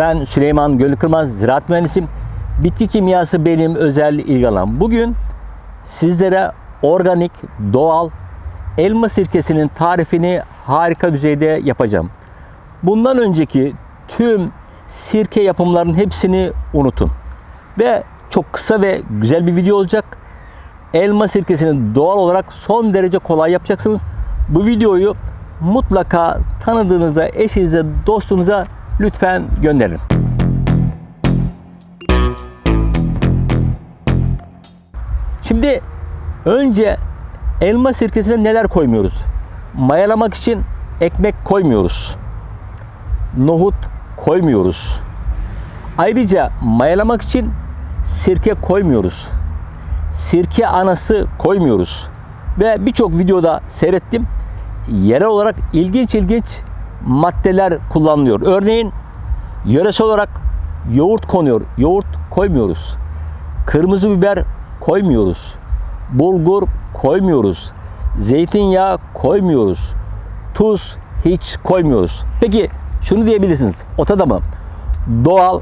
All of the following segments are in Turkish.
Ben Süleyman Gölkırmaz, ziraat mühendisiyim. Bitki kimyası benim özel ilgi alanım. Bugün sizlere organik, doğal elma sirkesinin tarifini harika düzeyde yapacağım. Bundan önceki tüm sirke yapımlarının hepsini unutun. Ve çok kısa ve güzel bir video olacak. Elma sirkesini doğal olarak son derece kolay yapacaksınız. Bu videoyu mutlaka tanıdığınıza, eşinize, dostunuza lütfen gönderin. Şimdi önce elma sirkesine neler koymuyoruz? Mayalamak için ekmek koymuyoruz. Nohut koymuyoruz. Ayrıca mayalamak için sirke koymuyoruz. Sirke anası koymuyoruz. Ve birçok videoda seyrettim. Yerel olarak ilginç ilginç maddeler kullanılıyor. Örneğin yöresel olarak yoğurt konuyor. Yoğurt koymuyoruz. Kırmızı biber koymuyoruz. Bulgur koymuyoruz. Zeytinyağı koymuyoruz. Tuz hiç koymuyoruz. Peki şunu diyebilirsiniz. Otada mı? Doğal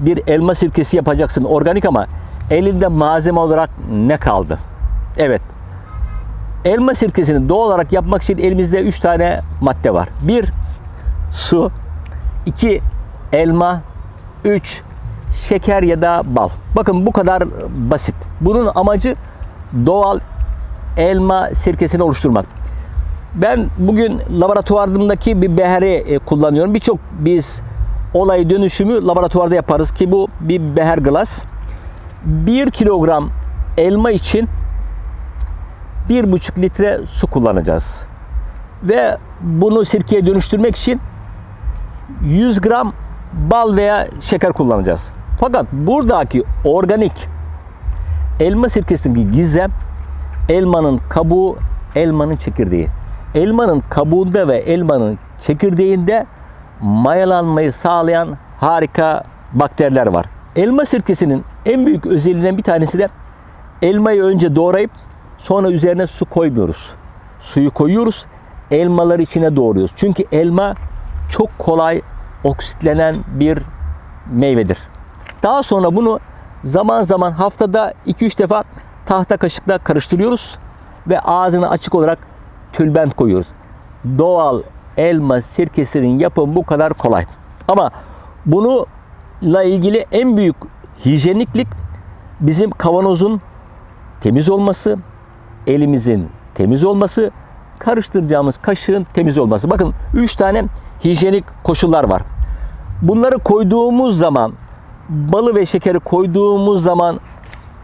bir elma sirkesi yapacaksın organik ama elinde malzeme olarak ne kaldı? Evet. Elma sirkesini doğal olarak yapmak için elimizde 3 tane madde var. 1 su, 2 elma, 3 şeker ya da bal. Bakın bu kadar basit. Bunun amacı doğal elma sirkesini oluşturmak. Ben bugün laboratuvarımdaki bir beheri e, kullanıyorum. Birçok biz olay dönüşümü laboratuvarda yaparız ki bu bir beher glass. 1 kilogram elma için 1,5 litre su kullanacağız. Ve bunu sirkeye dönüştürmek için 100 gram bal veya şeker kullanacağız. Fakat buradaki organik elma sirkesindeki gizem elmanın kabuğu, elmanın çekirdeği. Elmanın kabuğunda ve elmanın çekirdeğinde mayalanmayı sağlayan harika bakteriler var. Elma sirkesinin en büyük özelliğinden bir tanesi de elmayı önce doğrayıp sonra üzerine su koymuyoruz. Suyu koyuyoruz, elmaları içine doğruyoruz. Çünkü elma çok kolay oksitlenen bir meyvedir. Daha sonra bunu zaman zaman haftada 2-3 defa tahta kaşıkla karıştırıyoruz ve ağzını açık olarak tülbent koyuyoruz. Doğal elma sirkesinin yapımı bu kadar kolay. Ama bununla ilgili en büyük hijyeniklik bizim kavanozun temiz olması, elimizin temiz olması, karıştıracağımız kaşığın temiz olması. Bakın 3 tane hijyenik koşullar var. Bunları koyduğumuz zaman balı ve şekeri koyduğumuz zaman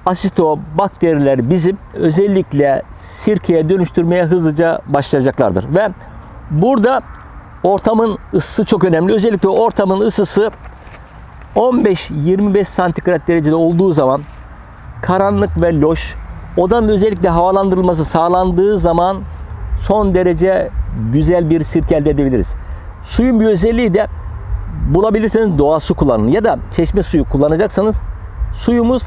asito bakteriler bizim özellikle sirkeye dönüştürmeye hızlıca başlayacaklardır. Ve burada ortamın ısısı çok önemli. Özellikle ortamın ısısı 15-25 santigrat derecede olduğu zaman karanlık ve loş odanın özellikle havalandırılması sağlandığı zaman son derece güzel bir sirke elde edebiliriz. Suyun bir özelliği de bulabilirseniz doğal su kullanın ya da çeşme suyu kullanacaksanız suyumuz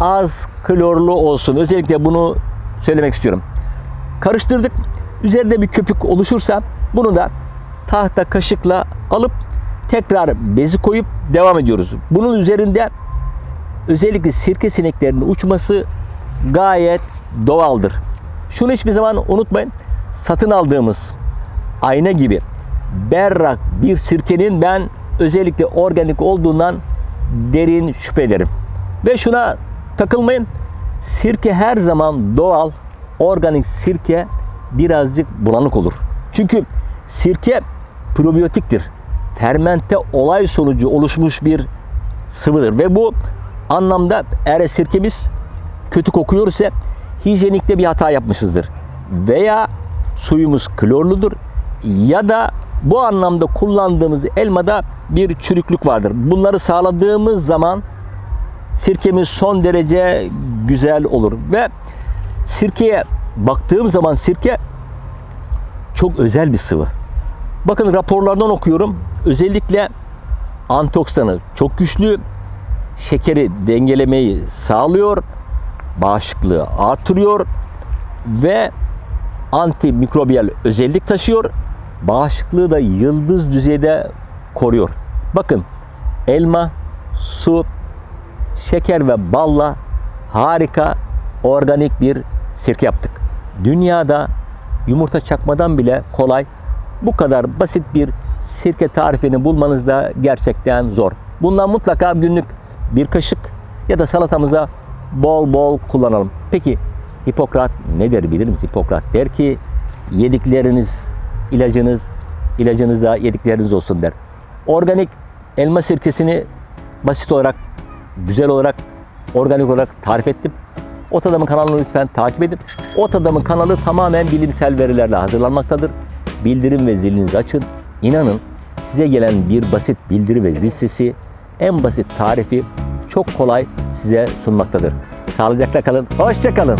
az klorlu olsun. Özellikle bunu söylemek istiyorum. Karıştırdık. Üzerinde bir köpük oluşursa bunu da tahta kaşıkla alıp tekrar bezi koyup devam ediyoruz. Bunun üzerinde özellikle sirke sineklerinin uçması gayet doğaldır. Şunu hiçbir zaman unutmayın. Satın aldığımız ayna gibi berrak bir sirkenin ben özellikle organik olduğundan derin şüphe ederim. Ve şuna takılmayın. Sirke her zaman doğal, organik sirke birazcık bulanık olur. Çünkü sirke probiyotiktir. Fermente olay sonucu oluşmuş bir sıvıdır ve bu anlamda eğer sirkemiz kötü kokuyor ise hijyenikte bir hata yapmışızdır. Veya suyumuz klorludur ya da bu anlamda kullandığımız elmada bir çürüklük vardır. Bunları sağladığımız zaman sirkemiz son derece güzel olur ve sirkeye baktığım zaman sirke çok özel bir sıvı. Bakın raporlardan okuyorum. Özellikle antioksidanı çok güçlü, şekeri dengelemeyi sağlıyor, bağışıklığı artırıyor ve antimikrobiyal özellik taşıyor. Bağışıklığı da yıldız düzeyde koruyor. Bakın elma, su, şeker ve balla harika organik bir sirke yaptık. Dünyada yumurta çakmadan bile kolay. Bu kadar basit bir sirke tarifini bulmanız da gerçekten zor. Bundan mutlaka günlük bir kaşık ya da salatamıza bol bol kullanalım. Peki Hipokrat ne der bilir misiniz? Hipokrat der ki yedikleriniz ilacınız, ilacınız da yedikleriniz olsun der. Organik elma sirkesini basit olarak, güzel olarak, organik olarak tarif ettim. Ot Adam'ın kanalını lütfen takip edin. Ot Adam'ın kanalı tamamen bilimsel verilerle hazırlanmaktadır. Bildirim ve zilinizi açın. İnanın size gelen bir basit bildiri ve zil sesi en basit tarifi çok kolay size sunmaktadır. Sağlıcakla kalın, hoşça kalın.